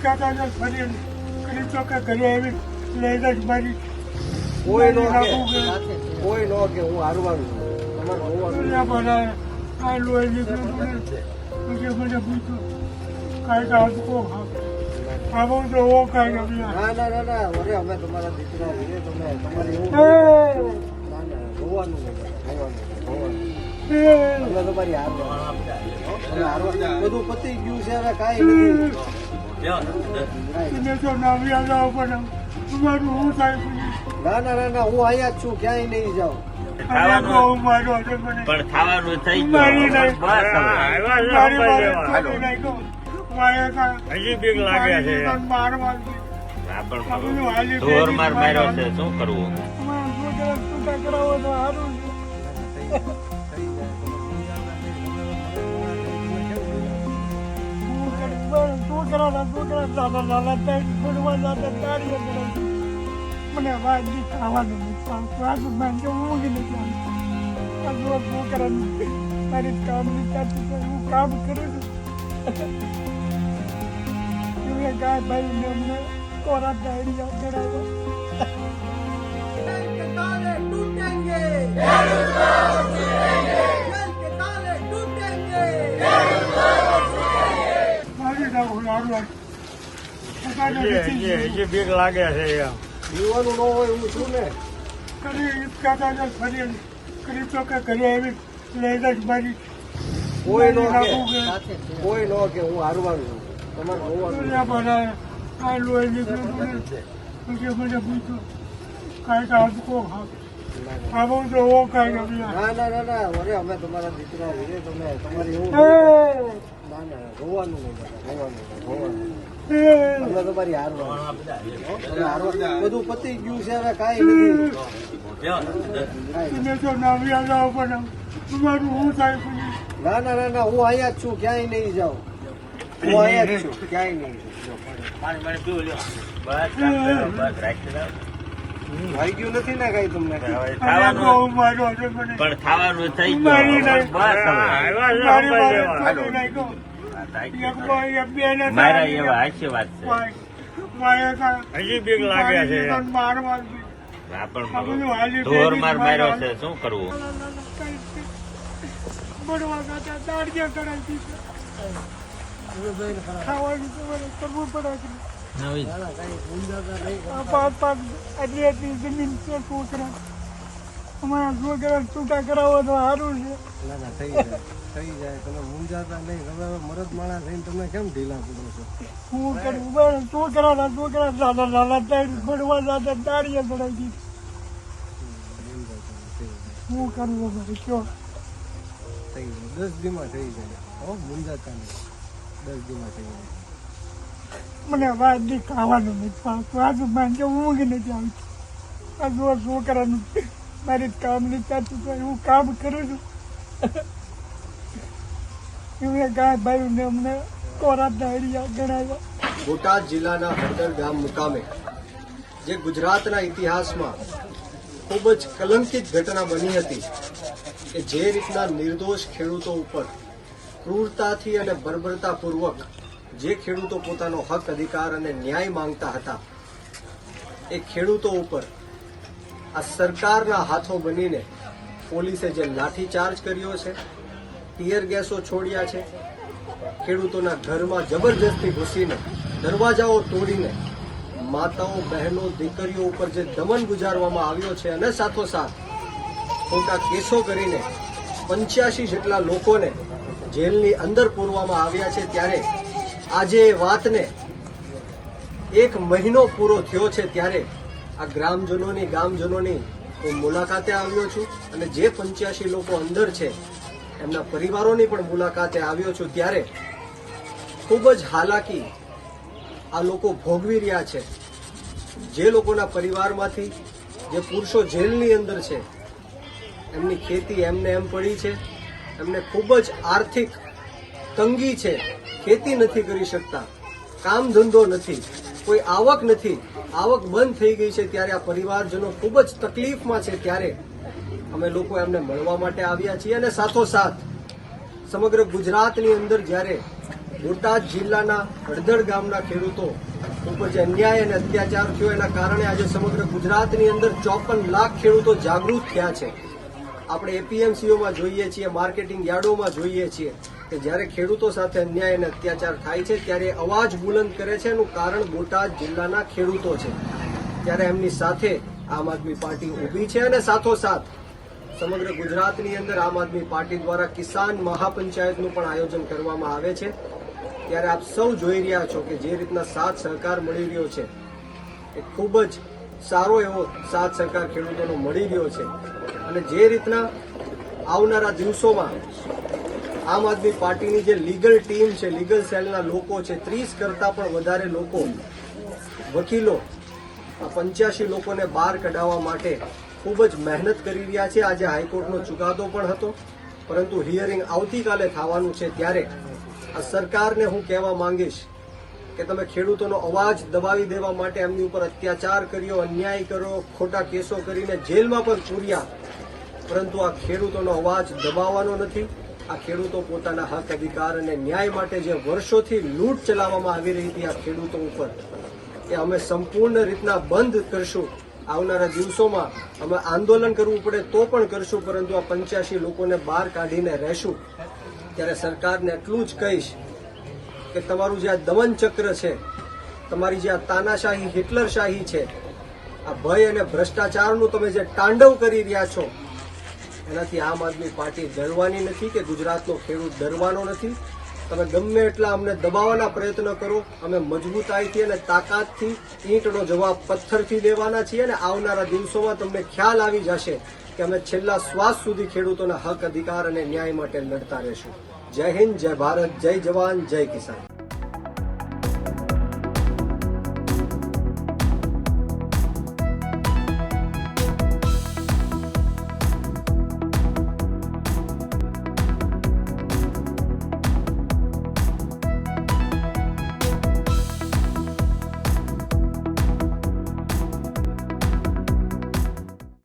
હિચકાતા ને ફરી કરી તો કે ઘરે આવી લઈને જ મારી કોઈ નો કે કોઈ નો કે હું હારવાનું બધા. પતી ગયું છે હવે કાંઈ ના ના ના હું અહીંયા છું ક્યાંય નહીં જાઉં પણ ખાવાનું થઈ ગયું. મારી હજી બીક લાગે છે. ઢોર માર્યો છે શું કરવું? બસ છોકરાના છોકરા નાના નાના થાય, ભણવા જાતા તારીએ કરે. મને વાત નહીં ખાવાનું નથી ભાવતું. આ તો મને તો ઊંઘ નથી આવતી. આ જો છોકરાનું મારી કામની ચાલતી છે. હું કામ કરું છું એમને ગાય ભાઈ હજી બીક લાગે છે એમ. જીવાનું ન હોય હું છું ને? કરી ને ફરી કરી તો કે ઘરે આવી લઈ જ મારી. કોઈ નો કે. કોઈ નો કે હું હારવાનું છું. તમારે બધા આ લોહી નીકળ્યું ને પછી મને પૂછ્યું કાંઈ તો હસકો આવું તો ઓ કાંઈ ના ના ના ના અરે અમે તમારા દીકરા તમે તમારે એવું ના ના હોવાનું નહીં હોવાનું નહીં, બધું પતી ગયું છે હવે કાંઈ નથી ના ના ના ના હું અહીંયા જ છું ક્યાંય નહીં જાઉં હું અહીંયા જ છું ક્યાંય નહીં. ભાઈ ગયું નથી ને કાંઈ તમને પણ ખાવાનું થઈ ગયું છે. મારી એવા હાસ્ય છે. ભાઈ, ભાઈ હતા. હજી બીક લાગે છે. મારી એમ મારવાથી. આ આ બધું પણ ઢોર માર માર્યો છે. શું કરવું? બળવા ખાતા દાડિયા કરાવી ખાવાનું તો મને કરવું પડે છે. આ પાંચ પાંચ આટલી આટલી જમીન છે છોકરા અમારા છોકરા છૂટા કરાવો તો સારું છે. ના ના થઈ જાય થઈ જાય. તમે મૂંઝાતા નહીં તમે હવે મરદ માણસ થઈને તમે કેમ ઢીલા પડો છો? હું કરું છોકરાના છોકરા નાના નાના થાય ભણવા તાળીએ ચડાવી દીધી. હું કરું અમારે કયો? થઈ જાય. દસ દીમાં થઈ જાય. હો મૂંઝાતા નહીં. દસ દીમાં થઈ જાય. મને વાત નહીં ખાવાનું નથી ભાવતું. આ તો મને ઊંઘ નથી આવતી. આ છોકરાનું મારી કામની ચાલતું છે હું કામ કરું છું. એમને ગાય અમને કોરા ડાયરિયા ગણાવ્યા. બોટાદ જિલ્લાના હળદર ગામ મુકામે, જે ગુજરાતના ઇતિહાસમાં ખૂબ જ કલંકિત ઘટના બની હતી કે જે રીતના નિર્દોષ ખેડૂતો ઉપર ક્રૂરતાથી અને બર્બરતાપૂર્વક જે ખેડૂતો પોતાનો હક, અધિકાર અને ન્યાય માંગતા હતા, એ ખેડૂતો ઉપર આ સરકારના હાથો બનીને પોલીસે જે લાઠીચાર્જ કર્યો છે, ટીયર ગેસો છોડ્યા છે, ખેડૂતોના ઘરમાં જબરજસ્તી ઘૂસીને દરવાજાઓ તોડીને માતાઓ, બહેનો, દીકરીઓ ઉપર જે દમન ગુજારવામાં આવ્યો છે અને સાથોસાથ ખોટા કેસો કરીને પંચ્યાસી જેટલા લોકોને જેલની અંદર પૂરવામાં આવ્યા છે, ત્યારે આજે એ વાતને એક મહિનો પૂરો થયો છે, ત્યારે આ ગ્રામજનોની ગામજનોની હું મુલાકાતે આવ્યો છું અને જે પંચ્યાસી લોકો અંદર છે, એમના પરિવારોની પણ મુલાકાતે આવ્યો છું ત્યારે ખૂબ જ હાલાકી આ લોકો ભોગવી રહ્યા છે. જે લોકોના પરિવારમાંથી, જે પુરુષો જેલની અંદર છે, એમની ખેતી એમને એમ પડી છે, એમને ખૂબ જ આર્થિક તંગી છે. ખેતી નથી કરી શકતા, કામ ધંધો નથી. કોઈ આવક નથી. આવક બંધ થઈ ગઈ છે ત્યારે આ પરિવારજનો ખૂબ જ તકલીફમાં છે ત્યારે અમે લોકો એમને મળવા માટે આવ્યા છીએ અને સાથોસાથ સમગ્ર ગુજરાતની અંદર જ્યારે બોટાદ જિલ્લાના હળદળ ગામના ખેડૂતો ઉપર જે અન્યાય અને અત્યાચાર થયો એના કારણે આજે સમગ્ર ગુજરાતની અંદર ચોપન લાખ ખેડૂતો જાગૃત થયા છે. આપણે એપીએમસીઓમાં જોઈએ છીએ માર્કેટિંગ યાર્ડોમાં જોઈએ છીએ. કે જ્યારે ખેડૂતો સાથે અન્યાય અને અત્યાચાર થાય છે, ત્યારે અવાજ બુલંદ કરે છે એનું કારણ બોટાદ જિલ્લાના ખેડૂતો છે. ત્યારે એમની સાથે આમ આદમી પાર્ટી ઊભી છે અને સાથોસાથ સમગ્ર ગુજરાતની અંદર આમ આદમી પાર્ટી દ્વારા કિસાન મહાપંચાયતનું પણ આયોજન કરવામાં આવે છે. ત્યારે આપ સૌ જોઈ રહ્યા છો કે જે રીતના સાથ સહકાર મળી રહ્યો છે, એ ખૂબ જ સારો એવો સાથ સહકાર ખેડૂતોનો મળી રહ્યો છે. અને જે રીતના આવનારા દિવસોમાં આમ આદમી પાર્ટીની જે લીગલ ટીમ છે, લીગલ સેલના લોકો છે, ત્રીસ કરતા પણ વધારે લોકો, વકીલો પંચ્યાસી લોકોને બહાર કઢાવવા માટે ખૂબ જ મહેનત કરી રહ્યા છે. આજે હાઈકોર્ટનો ચુકાદો પણ હતો, પરંતુ હિયરિંગ આવતીકાલે થવાનું છે ત્યારે આ સરકારને હું કહેવા માંગીશ કે તમે ખેડૂતોનો અવાજ દબાવી દેવા માટે એમની ઉપર અત્યાચાર કર્યો, અન્યાય કર્યો, ખોટા કેસો કરીને જેલમાં પણ પૂર્યા પરંતુ આ ખેડૂતોનો અવાજ દબાવવાનો નથી. આ ખેડૂતો પોતાના હક, અધિકાર અને ન્યાય માટે જે વર્ષોથી લૂંટ ચલાવવામાં આવી રહી હતી આ ખેડૂતો ઉપર, એ અમે સંપૂર્ણ રીતના બંધ કરશું. આવનારા દિવસોમાં અમે આંદોલન કરવું પડે તો પણ કરશું, પરંતુ આ પંચ્યાસી લોકોને બહાર કાઢીને રહેશું. ત્યારે સરકારને એટલું જ કહીશ કે તમારું જે આ દમન ચક્ર છે, તમારી જે આ તાનાશાહી, હિટલરશાહી છે, આ ભય અને ભ્રષ્ટાચારનું તમે જે તાંડવ કરી રહ્યા છો એનાથી આમ આદમી પાર્ટી ડરવાની નથી કે ગુજરાતનો ખેડૂત ડરવાનો નથી? તમે ગમે એટલા અમને દબાવવાના પ્રયત્ન કરો, અમે મજબૂતાઈથી અને તાકાતથી ઈંટનો જવાબ પથ્થરથી દેવાના છીએ અને આવનારા દિવસોમાં તમને ખ્યાલ આવી જશે કે અમે છેલ્લા શ્વાસ સુધી ખેડૂતોના હક, અધિકાર અને ન્યાય માટે લડતા રહેશું. જય હિન્દ, જય ભારત, જય જવાન, જય કિસાન.